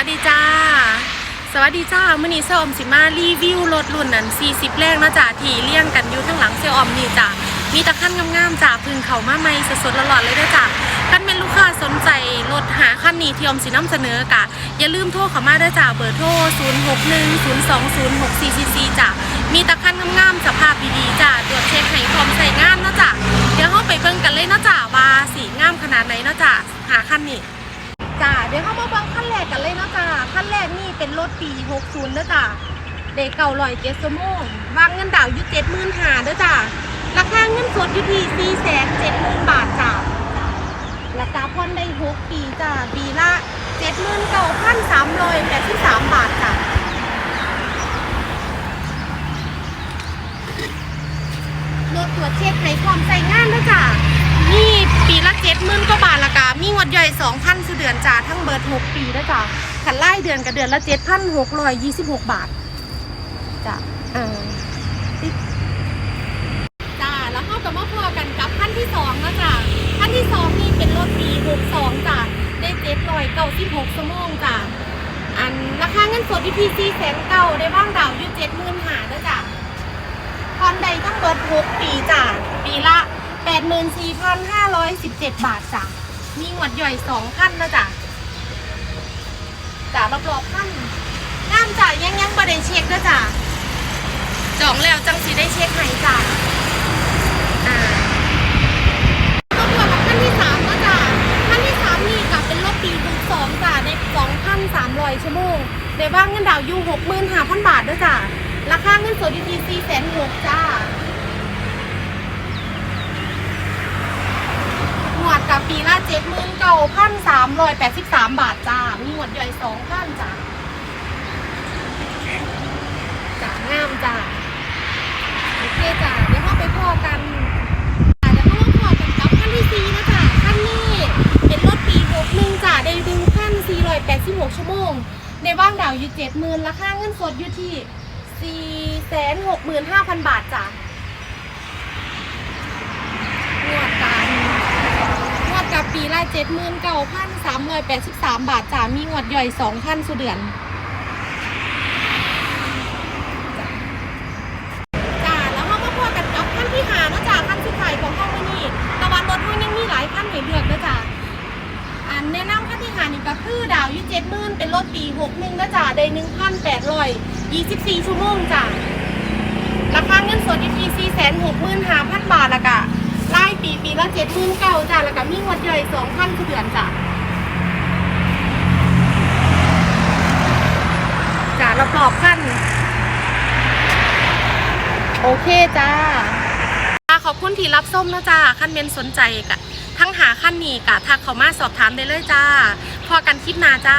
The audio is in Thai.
วัสดีจ้า สวัสดีจ้ามื่อนี้เซลอมสิมารีวิวรถรุ่นนั้น 40 แรกนะจ้าที่เลี่ยงกันอยู่ทั้งหลังเซลอมนี่จ้ามีตะขั้นงามๆจ้าพึ่งเขามาใหม่สดๆหลอดๆเลยนะจ้าท่านเป็นลูกค้าสนใจรถหาคันนี้ที่อมสินำเสนอกะอย่าลืมโทรเข้ามาด้วยจ้าเบอร์โทร 0610206444จ้ามีตะขั้นงามๆสภาพดีๆจ้าตรวจเช็คให้พร้อมใส่งานนะจ้าเดี๋ยวเราไปเบิ่งกันเลยนะจ้าว่าสีงามขนาดไหนนะจ้าหาคันนี้ นี่เป็นรถปี 60เด้อจ้าเด็กเก่าลอยเจ็ดสมงวางเงินดาวน์อยู่เจ็ดหมื่นหาเด้อจ้าราคาเงินสดอยู่ที่สี่แสนเจ็ดหมื่นบาทจ้าราคาผ่อนได้หกปีจ้าปีละเจ็ดหมื่นเก้าพันสามร้อยแปดสิบสามบาทจ้ารถตรวจเช็คให้ความใส่งานเด้อจ้า มีงวดย่อยสองพันสุเดือนจ่าทั้งเบิร์ดหกปีแล้วจ้ะขันไล่เดือนกับเดือนละเจ็ดพันหกร้อยยี่สิบหกบาทจ้ะเออติ๊กจ้าแล้วเข้ากับมาพอกันกับพันที่สองแล้วจ้ะพันที่สองนี่เป็นรถปีหกสองจ้ะได้เจ็ดร้อยเก้าสิบหกชั่วโมงจ้ะอันราคาเงินสดอยู่ที่สี่แสนเก้าได้บ้างดาวอยู่เจ็ดหมื่นหาแล้วจ้ะคอนใดต้องเบิดหกปีจ้ะปีละ84,517บเจ็ดบาทจ้ะ มีหวดย่อยสองขั้นนะจ๊ะจ้ะรอบๆขั้นน้ำจ่ะยังยังประเด็นเช็คนะจ๊ะจองแล้วจังสีได้เช็คให้จ้ะอ่าก็เพื่อกับขั้นที่สามนะจ๊ะขั้นที่สามนี่กับเป็นรถปีดูสองจ้ะในสองพันสามร้อยชั่วโมงในว่างเงินดาวยูหกหมื่นห้าพันบาทด้วยจ้ะราคาเงินสดอยู่ที่สี่แสนหกจ้า หวดกับปีละ เจ็ดหมื่นเก้าพันสามร้อยแปดสิบสามบาทจ้า มีหวดย่อยสองพันจ้าจ้างามจ้าโอเคจ้าเดี๋ยวเราไปพอกันจ้ะเดี๋ยวเรามาพอกันกับขั้นที่สี่นะจ้าขั้นนี้เป็นรถปีหกหนึ่งจ้าได้ดึงขั้นสี่ร้อยแปดสิบหกชั่วโมง ในว่างดาวอยู่เจ็ดหมื่นราคาเงินสดอยู่ที่สี่แสนหกหมื่นห้าพันบาทจ้างวดกันง วดกับปีละเจ็ดหมื่นเก้าพันสามร้อยแปดสิบสามบาทจ้ามีงวดย่อยสองพันสุดเดือนจ้าแล้วเรามาพอกันกับขั้นที่หานะจ้าขั้นสุดท้ายของห้องนี่ตะวันรถห้องยังมีหลายขั้นให้เลือกนะจ้าอันแนะนำขั้นที่หานี่ก็คือดาวอยูเจ็ดหมื่นเป็นรถปีหกหนึ่งนะจ้าได้หนึ่งพันแปดร้อยยี่สิบสี่ชั่วโมงจ้าราคาเงินสดอยู่ที่สี่แสน เจ็ดหมื่นเก้าจ้าแล้วก็มีงวดย่อยสองพันเดือนจ้าจ้ารอบๆขั้นโอเคจ้าจ้าขอบคุณที่รับส้มนะจ้าขั้นเมนสนใจกะทั้งหาขั้นนี้กะทักเขามาสอบถามได้เลยจ้า พอกันคลิปหน้าจ้า